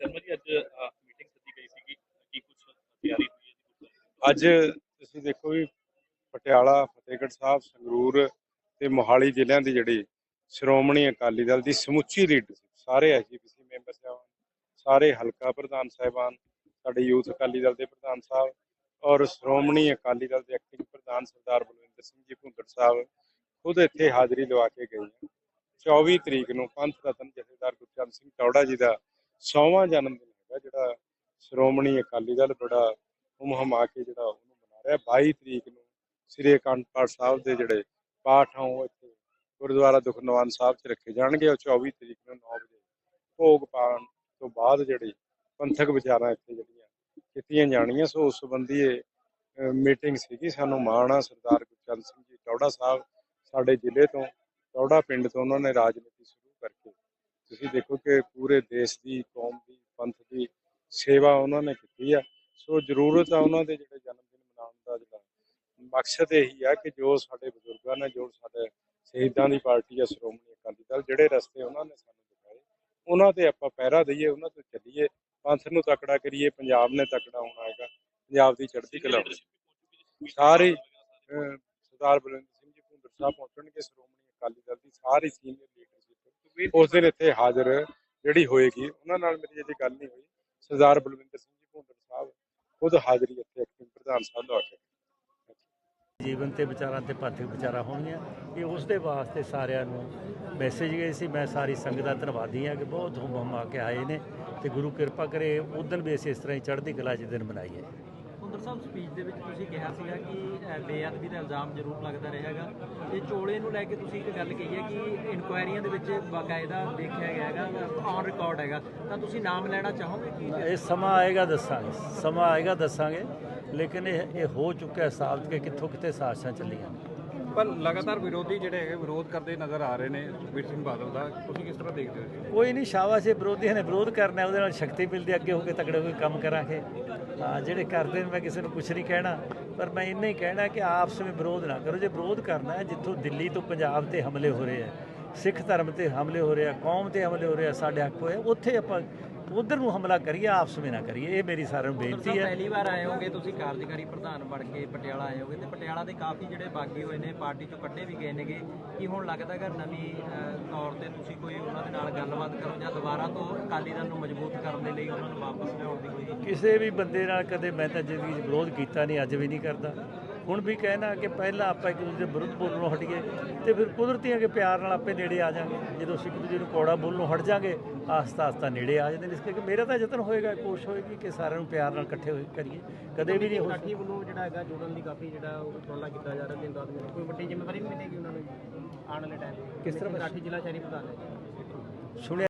ਸ਼ਰਮਾ ਜੀ, ਅੱਜ ਮੀਟਿੰਗ ਸੱਦੀ ਗਈ ਸੀਗੀ, ਕੀ ਕੁਝ ਤਿਆਰੀ ਹੋਈ ਹੈ ਅੱਜ ਤੁਸੀਂ ਦੇਖੋ ਵੀ ਪਟਿਆਲਾ, ਫਤਿਹਗੜ੍ਹ ਸਾਹਿਬ, ਸੰਗਰੂਰ ਤੇ ਮੋਹਾਲੀ ਜ਼ਿਲ੍ਹਿਆਂ ਦੀ ਜਿਹੜੀ ਸ਼੍ਰੋਮਣੀ ਅਕਾਲੀ ਦਲ ਦੀ ਸਮੁੱਚੀ ਲੀਡਰਸ਼ਿਪ ਸਾਰੇ ਐਜੀਪੀਸੀ ਮੈਂਬਰ ਸਾਹਿਬਾਨ, ਸਾਰੇ ਹਲਕਾ ਪ੍ਰਧਾਨ ਸਾਹਿਬਾਨ, ਸਾਡੇ ਯੂਥ ਅਕਾਲੀ ਦਲ ਦੇ ਪ੍ਰਧਾਨ ਸਾਹਿਬ ਔਰ ਸ਼੍ਰੋਮਣੀ ਅਕਾਲੀ ਦਲ ਦੇ ਐਕਟਿੰਗ ਪ੍ਰਧਾਨ ਸਰਦਾਰ ਬਲਵਿੰਦਰ ਸਿੰਘ ਜੀ ਭੁੰਦੜ ਸਾਹਿਬ ਖੁਦ ਇੱਥੇ ਹਾਜ਼ਰੀ ਲਵਾ ਕੇ ਗਏ ਹੈ 24 ਤਰੀਕ ਨੂੰ ਪੰਥ ਰਤਨ ਜਥੇਦਾਰ ਗੁਰਚਰਨ ਸਿੰਘ ਚੌੜਾ ਜੀ ਦਾ 100ਵਾਂ ਜਨਮ ਦਿਨ ਹੈਗਾ ਜਿਹੜਾ ਸ਼੍ਰੋਮਣੀ ਅਕਾਲੀ ਦਲ ਬੜਾ ਹੁਮ ਕੇ ਜਿਹੜਾ ਉਹਨੂੰ ਮਨਾ ਰਿਹਾ। 22 ਤਰੀਕ ਨੂੰ ਸ੍ਰੀ ਅਖੰਡ ਪਾਠ ਸਾਹਿਬ ਦੇ ਜਿਹੜੇ ਪਾਠ ਆ, ਉਹ ਇੱਥੇ ਗੁਰਦੁਆਰਾ ਦੁਖਨਿਵਾਰਨ ਸਾਹਿਬ 'ਚ ਰੱਖੇ ਜਾਣਗੇ। ਉਹ 24 ਤਰੀਕ ਨੂੰ 9 ਵਜੇ ਭੋਗ ਪਾਉਣ ਤੋਂ ਬਾਅਦ ਜਿਹੜੀ ਪੰਥਕ ਵਿਚਾਰਾਂ ਇੱਥੇ ਜਿਹੜੀਆਂ ਕੀਤੀਆਂ ਜਾਣੀਆਂ। ਸੋ ਉਸ ਸੰਬੰਧੀ ਇਹ ਮੀਟਿੰਗ ਸੀਗੀ। ਸਾਨੂੰ ਮਾਣ ਆ, ਸਰਦਾਰ ਗੁਰਚਰਨ ਸਿੰਘ ਜੀ ਟੌੜਾ ਸਾਹਿਬ ਸਾਡੇ ਜ਼ਿਲ੍ਹੇ ਤੋਂ ਟੌੜਾ ਪਿੰਡ ਤੋਂ ਉਹਨਾਂ ਨੇ ਰਾਜਨੀਤੀ ਤੁਸੀਂ ਦੇਖੋ ਕਿ ਪੂਰੇ ਦੇਸ਼ ਦੀ, ਕੌਮ ਦੀ, ਪੰਥ ਦੀ ਸੇਵਾ ਉਹਨਾਂ ਨੇ ਕੀਤੀ ਆ। ਸੋ ਜ਼ਰੂਰਤ ਆ ਉਹਨਾਂ ਦੇ ਜਿਹੜੇ ਜਨਮ ਦਿਨ ਮਨਾਉਣ ਦਾ ਜਿਹੜਾ। ਮਕਸਦ ਇਹੀ ਆ ਕਿ ਜੋ ਸਾਡੇ ਬਜ਼ੁਰਗਾਂ ਨੇ, ਜੋ ਸਾਡੇ ਸ਼ਹੀਦਾਂ ਦੀ ਪਾਰਟੀ ਆ, ਸ਼੍ਰੋਮਣੀ ਅਕਾਲੀ ਦਲ, ਜਿਹੜੇ ਰਸਤੇ ਉਹਨਾਂ ਨੇ ਸਾਨੂੰ ਦਿਖਾਏ, ਉਹਨਾਂ ਤੇ ਆਪਾਂ ਪਹਿਰਾ ਦਈਏ, ਉਹਨਾਂ ਤੋਂ ਚੱਲੀਏ। ਪੰਥ ਨੂੰ ਤਕੜਾ ਕਰੀਏ, ਪੰਜਾਬ ਨੇ ਤਕੜਾ ਹੋਣਾ ਹੈਗਾ। ਪੰਜਾਬ ਦੀ ਚੜ੍ਹਦੀ ਕਲਾ ਸਾਰੇ ਸਰਦਾਰ ਬਲਵਿੰਦਰ ਸਿੰਘ ਜੀ ਭੁੰਦੜ ਸਾਹਿਬ ਪਹੁੰਚਣਗੇ, ਸ਼੍ਰੋਮਣੀ ਅਕਾਲੀ ਦਲ ਦੀ ਸਾਰੀ ਸੀਨੀਅਰ ਉਸ ਦਿਨ ਇੱਥੇ ਹਾਜ਼ਰ ਜਿਹੜੀ ਹੋਏਗੀ, ਉਹਨਾਂ ਨਾਲ ਮੇਰੀ ਅਜੇ ਗੱਲ ਨਹੀਂ ਹੋਈ। ਸਰਦਾਰ ਬਲਵਿੰਦਰ ਸਿੰਘ ਜੀ ਭੁੰਦੜ ਸਾਹਿਬ ਖੁਦ ਹਾਜ਼ਰੀ ਇੱਥੇ ਐਕਟਿੰਗ ਪ੍ਰਧਾਨ ਸਾਹਿਬ ਲਵਾ ਜੀਵਨ ਤੇ ਵਿਚਾਰਾਂ ਤੇ ਪਾਠਿਕ ਵਿਚਾਰਾਂ ਹੋਣਗੀਆਂ। ਇਹ ਉਸ ਦੇ ਵਾਸਤੇ ਸਾਰਿਆਂ ਨੂੰ ਮੈਸੇਜ ਗਏ ਸੀ। ਮੈਂ ਸਾਰੀ ਸੰਗਤ ਦਾ ਧੰਨਵਾਦੀ ਹਾਂ ਕਿ ਬਹੁਤ ਹੁਮ ਹੁਮਾ ਕੇ ਆਏ ਨੇ ਤੇ ਗੁਰੂ ਕਿਰਪਾ ਕਰੇ ਉਦੋਂ ਵੀ ਅਸੀਂ ਇਸ ਤਰ੍ਹਾਂ ਹੀ ਚੜ੍ਹਦੀ ਕਲਾ 'ਚ ਦਿਨ ਮਨਾਈਏ ਹੁੰਦਰ ਸਾਹਿਬ ਸਪੀਚ ਦੇ ਵਿੱਚ ਤੁਸੀਂ ਕਿਹਾ ਸੀਗਾ ਕਿ ਬੇਅਦਬੀ ਦਾ ਇਲਜ਼ਾਮ ਜ਼ਰੂਰ ਲੱਗਦਾ ਰਹੇਗਾ। ਤੇ ਚੋਲੇ ਨੂੰ ਲੈ ਕੇ ਤੁਸੀਂ ਇੱਕ ਗੱਲ ਕਹੀ ਹੈ ਕਿ ਇਨਕੁਆਇਰੀਆਂ ਦੇ ਵਿੱਚ ਬਾਕਾਇਦਾ ਦੇਖਿਆ ਗਿਆ ਹੈਗਾ ਔਨ ਰਿਕਾਰਡ ਹੈਗਾ। ਤਾਂ ਤੁਸੀਂ ਨਾਮ ਲੈਣਾ ਚਾਹੋਗੇ ਕਿ? ਇਹ ਸਮਾਂ ਆਏਗਾ ਦੱਸਾਂਗੇ। ਸਮਾਂ ਆਏਗਾ ਦੱਸਾਂਗੇ, ਲੇਕਿਨ ਇਹ ਇਹ ਹੋ ਚੁੱਕਾ ਹੈ ਸਾਬਤ ਕਿ ਕਿੱਥੋਂ ਕਿੱਥੇ ਸਾਜ਼ਿਸ਼ਾਂ ਚੱਲੀਆਂ ਪਰ ਲਗਾਤਾਰ ਵਿਰੋਧੀ ਜਿਹੜੇ ਹੈਗੇ, ਵਿਰੋਧ ਕਰਦੇ ਨਜ਼ਰ ਆ ਰਹੇ ਨੇ ਸੁਖਬੀਰ ਸਿੰਘ ਬਾਦਲ ਦਾ। ਤੁਸੀਂ ਕਿਸ ਤਰ੍ਹਾਂ ਦੇਖਦੇ ਹੋ ਜੀ? ਕੋਈ ਨਹੀਂ, ਸ਼ਾਬਾਸ਼ ਇਹ ਵਿਰੋਧੀਆਂ ਨੇ ਵਿਰੋਧ ਕਰਨਾ, ਉਹਦੇ ਨਾਲ ਸ਼ਕਤੀ ਮਿਲਦੀ ਅੱਗੇ ਹੋ ਕੇ ਤਕੜੇ ਹੋ ਕੇ ਕੰਮ ਕਰਾਂਗੇ। ਹਾਂ ਜਿਹੜੇ ਕਰਦੇ ਨੇ, ਮੈਂ ਕਿਸੇ ਨੂੰ ਕੁਝ ਨਹੀਂ ਕਹਿਣਾ, ਪਰ ਮੈਂ ਇੰਨਾ ਹੀ ਕਹਿਣਾ ਕਿ ਆਪਸ ਵਿੱਚ ਵਿਰੋਧ ਨਾ ਕਰੋ। ਜੇ ਵਿਰੋਧ ਕਰਨਾ ਹੈ, ਜਿੱਥੋਂ ਦਿੱਲੀ ਤੋਂ ਪੰਜਾਬ ਤੇ ਹਮਲੇ ਹੋ ਰਹੇ ਆ, ਸਿੱਖ ਧਰਮ ਤੇ ਹਮਲੇ ਹੋ ਰਹੇ ਆ, ਕੌਮ ਤੇ ਹਮਲੇ ਹੋ ਰਹੇ ਆ, ਸਾਡੇ ਹੱਕ ਹੋਏ ਉੱਥੇ ਆਪਾਂ ਉਧਰ ਨੂੰ ਹਮਲਾ ਕਰੀਏ ਆਪਸ ਵਿੱਚ ਨਾ ਕਰੀਏ ਇਹ ਮੇਰੀ ਸਾਰਿਆਂ ਨੂੰ ਬੇਨਤੀ ਹੈ। ਪਹਿਲੀ ਵਾਰ ਆਏ ਹੋਗੇ ਤੁਸੀਂ ਕਾਰਜਕਾਰੀ ਪ੍ਰਧਾਨ ਬਣ ਕੇ ਪਟਿਆਲਾ ਆਏ ਹੋਗੇ ਤੇ ਪਟਿਆਲਾ ਦੇ ਕਾਫੀ ਜਿਹੜੇ ਬਾਗੀ ਹੋਏ ਨੇ ਪਾਰਟੀ ਚੋਂ ਕੱਢੇ ਵੀ ਗਏ ਨੇਗੇ। ਕੀ ਹੁਣ ਲੱਗਦਾ ਕਿ ਨਵੀਂ ਤੌਰ ਤੇ ਤੁਸੀਂ ਕੋਈ ਉਹਨਾਂ ਦੇ ਨਾਲ ਗੱਲਬਾਤ ਕਰੋ ਜਾਂ ਦੁਬਾਰਾ ਤੋਂ ਅਕਾਲੀ ਦਲ ਨੂੰ ਮਜ਼ਬੂਤ ਕਰਨ ਦੇ ਲਈ ਉਹਨਾਂ ਨੂੰ ਵਾਪਸ ਲਿਆਉਣ ਦੀ ਕੋਈ ਕਿਸੇ ਵੀ ਬੰਦੇ ਨਾਲ ਕਦੇ ਮੈਂ ਤਾਂ ਜ਼ਿੰਦਗੀ 'ਚ ਵਿਰੋਧ ਕੀਤਾ ਨਹੀਂ ਅੱਜ ਵੀ ਨਹੀਂ ਕਰਦਾ। ਹੁਣ ਵੀ ਕਹਿਣਾ ਕਿ ਪਹਿਲਾਂ ਆਪਾਂ ਇੱਕ ਦੂਜੇ ਦੇ ਵਿਰੁੱਧ ਬੋਲਣੋਂ ਹਟੀਏ ਤੇ ਫਿਰ ਕੁਦਰਤੀ ਹੈ ਕਿ ਪਿਆਰ ਨਾਲ ਆਪੇ ਨੇੜੇ ਆ ਜਾਾਂਗੇ। ਜਦੋਂ ਅਸੀਂ ਇੱਕ ਦੂਜੇ ਨੂੰ ਕੋੜਾ ਬੋਲਣੋਂ ਹਟ ਜਾਾਂਗੇ ਆਸਤਾ ਆਸਤਾ ਨੇੜੇ ਆ ਜਾਂਦੇ ਨੇ। ਇਸ ਕਰਕੇ ਮੇਰਾ ਤਾਂ ਯਤਨ ਹੋਏਗਾ ਕੋਸ਼ਿਸ਼ ਹੋਏਗੀ ਕਿ ਸਾਰਿਆਂ ਨੂੰ ਪਿਆਰ ਨਾਲ ਇਕੱਠੇ ਹੋਏ ਕਰੀਏ। ਕਦੇ ਵੀ ਨਹੀਂ ਹੋ ਸਾਥੀ ਵੱਲੋਂ ਜਿਹੜਾ ਹੈਗਾ ਜੋੜਨ ਦੀ ਕਾਫੀ ਜਿਹੜਾ ਉਹ ਉਪਰਾਲਾ ਕੀਤਾ ਜਾ ਰਿਹਾ ਦਿਨ ਰਾਤ ਨੂੰ। ਕੋਈ ਵੱਡੀ ਜ਼ਿੰਮੇਵਾਰੀ ਨਹੀਂ ਮਿਲੇਗੀ ਉਹਨਾਂ ਨੂੰ ਆਉਣ ਵਾਲੇ ਟਾਈਮ ਕਿਸ ਤਰ੍ਹਾਂ ਰਾਠੀ ਜ਼ਿਲ੍ਹਾ ਸ਼ਹਿਰੀ ਪ੍ਰਧਾਨ ਹੈ ਸੁਣਿਆ